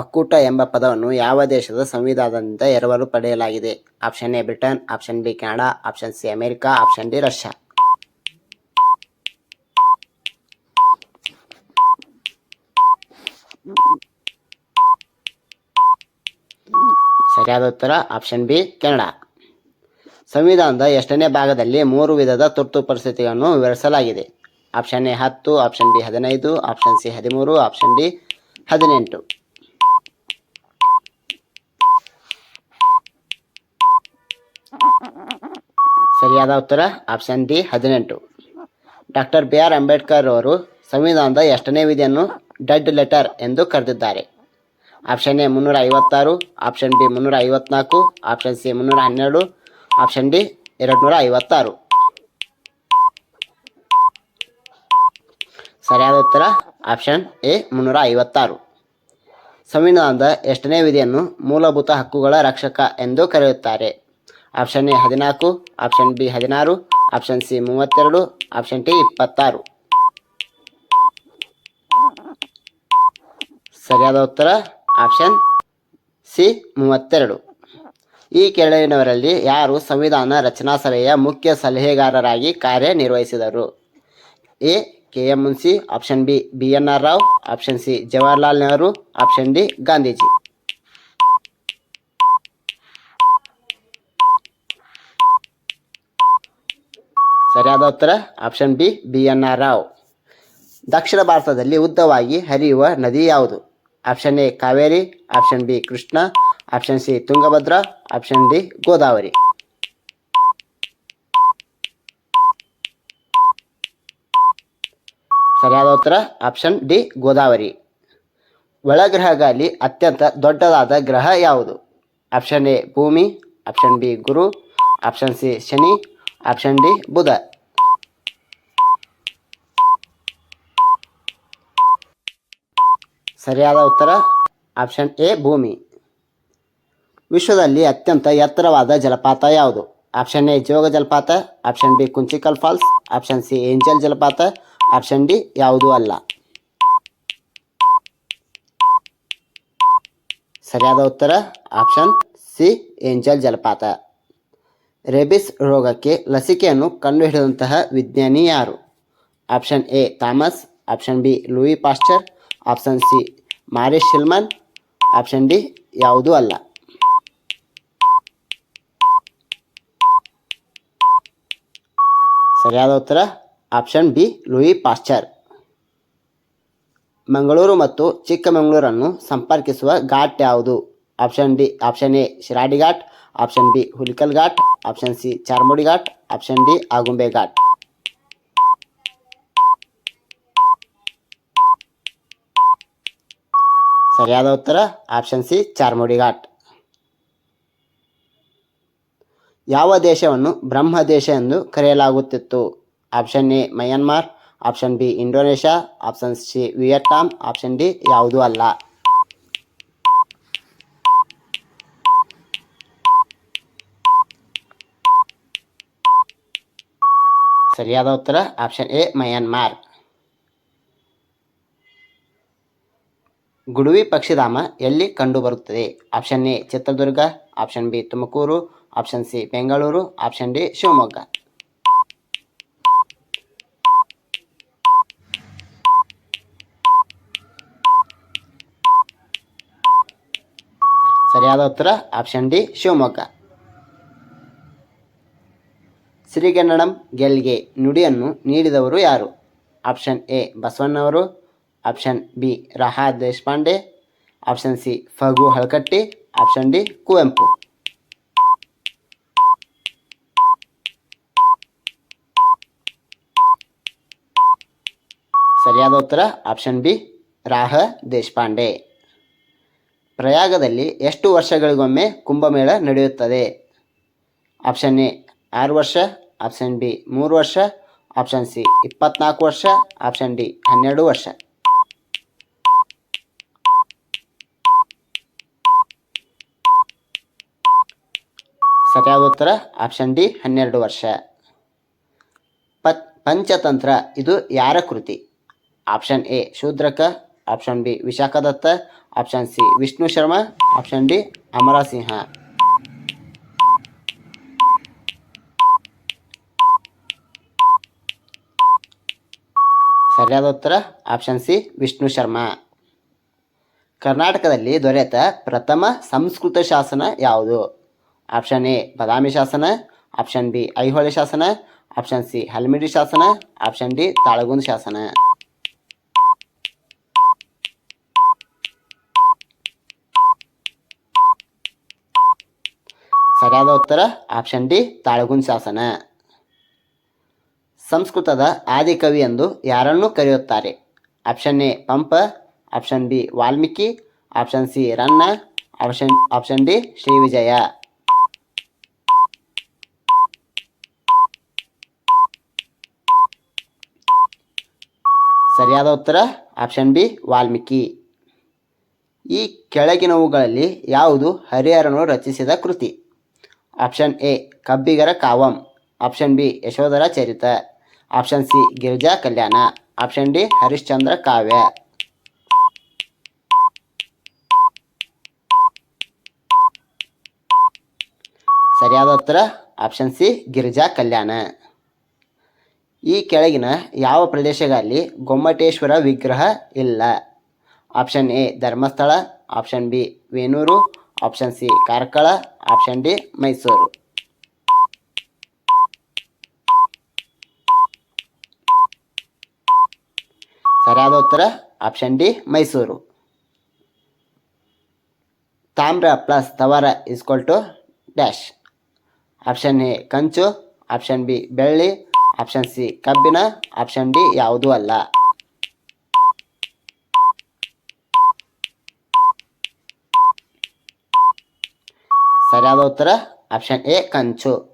ಒಕ್ಕೂಟ ಎಂಬ ಪದವನ್ನು ಯಾವ ದೇಶದ ಸಂವಿಧಾನದಿಂದ ಎರವಲು ಪಡೆಯಲಾಗಿದೆ? Option A Britain, option B Canada, option C America, option D Russia. ಸರಿಯಾದ ಉತ್ತರ, ಆಪ್ಷನ್ ಬಿ ಕೆನಡಾ. ಸಂವಿಧಾನದ ಎಷ್ಟನೇ ಭಾಗದಲ್ಲಿ ಮೂರು ವಿಧದ ತುರ್ತು ಪರಿಸ್ಥಿತಿಗಳನ್ನು ವಿವರಿಸಲಾಗಿದೆ? ಆಪ್ಷನ್ ಎ ಹತ್ತು, ಆಪ್ಷನ್ ಬಿ ಹದಿನೈದು, ಆಪ್ಷನ್ ಸಿ ಹದಿಮೂರು, ಆಪ್ಷನ್ ಡಿ ಹದಿನೆಂಟು. ಸರಿಯಾದ ಉತ್ತರ ಆಪ್ಷನ್ ಡಿ ಹದಿನೆಂಟು. ಡಾಕ್ಟರ್ ಬಿ ಆರ್ ಅಂಬೇಡ್ಕರ್ ಅವರು ಸಂವಿಧಾನದ ಎಷ್ಟನೇ ವಿಧಿಯನ್ನು ಡೆಡ್ ಲೆಟರ್ ಎಂದು ಕರೆದಿದ್ದಾರೆ. ಆಪ್ಷನ್ ಎ ಮುನ್ನೂರ ಐವತ್ತಾರು ಆಪ್ಷನ್ ಬಿ ಮುನ್ನೂರ ಐವತ್ನಾಲ್ಕು ಆಪ್ಷನ್ ಸಿ ಮುನ್ನೂರ ಹನ್ನೆರಡು ಆಪ್ಷನ್ ಡಿ ಎರಡು ನೂರ ಐವತ್ತಾರು ಸರಿಯಾದ ಉತ್ತರ ಆಪ್ಷನ್ ಎ ಮುನ್ನೂರ ಐವತ್ತಾರು ಸಂವಿಧಾನದ ಎಷ್ಟನೇ ವಿಧಿಯನ್ನು ಮೂಲಭೂತ ಹಕ್ಕುಗಳ ರಕ್ಷಕ ಎಂದು ಕರೆಯುತ್ತಾರೆ. ಆಪ್ಷನ್ ಎ ಹದಿನಾಲ್ಕು, ಆಪ್ಷನ್ ಬಿ ಹದಿನಾರು, ಆಪ್ಷನ್ ಸಿ ಮೂವತ್ತೆರಡು, ಆಪ್ಷನ್ ಟಿ ಇಪ್ಪತ್ತಾರು. ಸರಿಯಾದ ಉತ್ತರ, ಆಪ್ಷನ್ ಸಿ ಮೂವತ್ತೆರಡು. ಈ ಕೆಳಗಿನವರಲ್ಲಿ ಯಾರು ಸಂವಿಧಾನ ರಚನಾ ಸಭೆಯ ಮುಖ್ಯ ಸಲಹೆಗಾರರಾಗಿ ಕಾರ್ಯನಿರ್ವಹಿಸಿದರು? A, K M Munshi, option B B N R Rau, option C Jawaharlal Nehru, option D Gandhiji. ಸರಿಯಾದ ಉತ್ತರ? Option B B N R Rau. ದಕ್ಷಿಣ ಭಾರತದಲ್ಲಿ ಉದ್ದವಾಗಿ ಹರಿಯುವ ನದಿ ಯಾವುದು? Option A Kaveri. Option B Krishna. Option C Tungabhadra. Option D Godavari. ಸರಿಯಾದ ಉತ್ತರ? Option D Godavari. ಒಳಗ್ರಹಗಳಲ್ಲಿ ಅತ್ಯಂತ ದೊಡ್ಡದಾದ ಗ್ರಹ ಯಾವುದು? ಆಪ್ಷನ್ ಎ ಭೂಮಿ. ಆಪ್ಷನ್ ಬಿ ಗುರು. ಆಪ್ಷನ್ ಸಿ ಶನಿ. ಆಪ್ಷನ್ ಡಿ ಬುಧ. ಸರಿಯಾದ ಉತ್ತರ, ಆಪ್ಷನ್ ಎ, ಭೂಮಿ. ವಿಶ್ವದಲ್ಲಿ ಅತ್ಯಂತ ಎತ್ತರವಾದ ಜಲಪಾತ ಯಾವುದು? ಆಪ್ಷನ್ ಎ, ಜೋಗ ಜಲಪಾತ, option B, ಕುಂಚಿಕಲ್ falls, option C, angel ಜಲಪಾತ, ಆಪ್ಷನ್ ಡಿ, ಯಾವುದೂ ಅಲ್ಲ. ಸರಿಯಾದ ಉತ್ತರ, ಆಪ್ಷನ್ ಸಿ, ಏಂಜಲ್ ಜಲಪಾತ. ರೇಬಿಸ್ ರೋಗಕ್ಕೆ ಲಸಿಕೆಯನ್ನು ಕಂಡುಹಿಡಿದಂತಹ ವಿಜ್ಞಾನಿ ಯಾರು? Option A, Thomas, option B, Louis Pasteur option C ಮಾರಿಸ್ ಶಿಲ್ಮನ್ option D ಯಾವುದೂ ಅಲ್ಲ. ಸರಿಯಾದ ಉತ್ತರ option B Louis Pasteur Mangaluru ಮತ್ತು ಚಿಕ್ಕಮಗಳೂರನ್ನು ಸಂಪರ್ಕಿಸುವ ಘಾಟ್ ಯಾವುದು? Option D option A Shiradi ghat. Option B Hulikal ghat. Option C Charmadi ghat. Option D Agumbe ghat. ಸರಿಯಾದ ಉತ್ತರ ಆಪ್ಷನ್ ಸಿ ಚಾರ್ಮುಡಿ ಘಾಟ್. ಯಾವ ದೇಶವನ್ನು ಬ್ರಹ್ಮ ದೇಶ ಎಂದು ಕರೆಯಲಾಗುತ್ತಿತ್ತು? Option A Myanmar option B Indonesia option C Vietnam option D ಯಾವುದೂ ಅಲ್ಲ. ಸರಿಯಾದ ಉತ್ತರ ಆಪ್ಷನ್ ಎ ಮಯನ್ಮಾರ್ ಗುಡುವಿ ಪಕ್ಷಿಧಾಮ ಎಲ್ಲಿ ಕಂಡುಬರುತ್ತದೆ? Option A, Chitradurga. Option B, Tumakuru. Option C, Bengaluru. Option D, Shivamogga. ಸರಿಯಾದ ಉತ್ತರ ಆಪ್ಷನ್ ಡಿ, ಶಿವಮೊಗ್ಗ. ಸಿರಿಗನ್ನಡಂ ಗೆಲ್ಗೆ ನುಡಿಯನ್ನು ನೀಡಿದವರು ಯಾರು? ಆಪ್ಷನ್ ಎ, ಬಸವಣ್ಣವರು. Option B ರಹಾ Deshpande option C Fagu Halakatti option D Kuvempu ಸರಿಯಾದ ಉತ್ತರ ಆಪ್ಷನ್ ಬಿ ರಾಹ ದೇಶಪಾಂಡೆ ಪ್ರಯಾಗದಲ್ಲಿ ಎಷ್ಟು ವರ್ಷಗಳಿಗೊಮ್ಮೆ ಕುಂಭಮೇಳ ನಡೆಯುತ್ತದೆ? ಆಪ್ಷನ್ ಎ ಆರು ವರ್ಷ. ಆಪ್ಷನ್ ಬಿ ಮೂರು ವರ್ಷ. ಆಪ್ಷನ್ ಸಿ ಇಪ್ಪತ್ನಾಲ್ಕು ವರ್ಷ. ಆಪ್ಷನ್ ಡಿ ಹನ್ನೆರಡು ವರ್ಷ. ಸರಿಯಾದ ಉತ್ತರ ಆಪ್ಷನ್ ಡಿ ಹನ್ನೆರಡು ವರ್ಷ. ಪ ಪಂಚತಂತ್ರ, ಇದು ಯಾರ ಕೃತಿ? Option A Shudraka option B Vishakhadatta option C Vishnu Sharma option D Amara Simha ಸರಿಯಾದ ಉತ್ತರ ಆಪ್ಷನ್ ಸಿ ವಿಷ್ಣು ಶರ್ಮಾ. ಕರ್ನಾಟಕದಲ್ಲಿ ದೊರೆತ ಪ್ರಥಮ ಸಂಸ್ಕೃತ ಶಾಸನ ಯಾವುದು? ಆಪ್ಷನ್ ಎ ಬದಾಮಿ ಶಾಸನ ಆಪ್ಷನ್ ಬಿ ಐಹೊಳೆ ಶಾಸನ ಆಪ್ಷನ್ ಸಿ ಹಲ್ಮಿಡಿ ಶಾಸನ ಆಪ್ಷನ್ ಡಿ ತಾಳಗುಂದ ಶಾಸನ ಸರಿಯಾದ ಉತ್ತರ ಆಪ್ಷನ್ ಡಿ ತಾಳಗುಂದ ಶಾಸನ ಸಂಸ್ಕೃತದ ಆದಿಕವಿ ಎಂದು ಯಾರನ್ನು ಕರೆಯುತ್ತಾರೆ? Option A Pampa. Option B Valmiki. Option C Ranna. Option option D Shri ಸರಿಯಾದ ಉತ್ತರ ಆಪ್ಷನ್ ಬಿ ವಾಲ್ಮೀಕಿ. ಈ ಕೆಳಗಿನವುಗಳಲ್ಲಿ ಯಾವುದು ಹರಿಹರನು ರಚಿಸಿದ ಕೃತಿ? Option A Kabbigara Kava. Option B Yashodhara Charita. Option C Girija Kalyana. Option D Harishchandra Kavya. ಸರಿಯಾದ ಉತ್ತರ ಆಪ್ಷನ್ ಸಿ ಗಿರಿಜಾ ಕಲ್ಯಾಣ. ಈ ಕೆಳಗಿನ ಯಾವ ಪ್ರದೇಶಗಳಲ್ಲಿ ಗೊಮ್ಮಟೇಶ್ವರ ವಿಗ್ರಹ ಇಲ್ಲ? Option A, Dharmasthala. Option B Venur option C, Karkala. Option D, Mysuru. ಸರಿಯಾದ ಉತ್ತರ? Option D, Mysuru. ತಾಮ್ರ plus ತವರ is equal to dash. Option A, ಕಂಚು. ಆಪ್ಷನ್ ಬಿ, ಬೆಳ್ಳಿ. ಆಪ್ಷನ್ ಸಿ ಕಬ್ಬಿನ. ಆಪ್ಷನ್ ಡಿ ಯಾವುದೂ ಅಲ್ಲ. ಸರಿಯಾದ ಉತ್ತರ ಆಪ್ಷನ್ ಎ ಕಂಚು.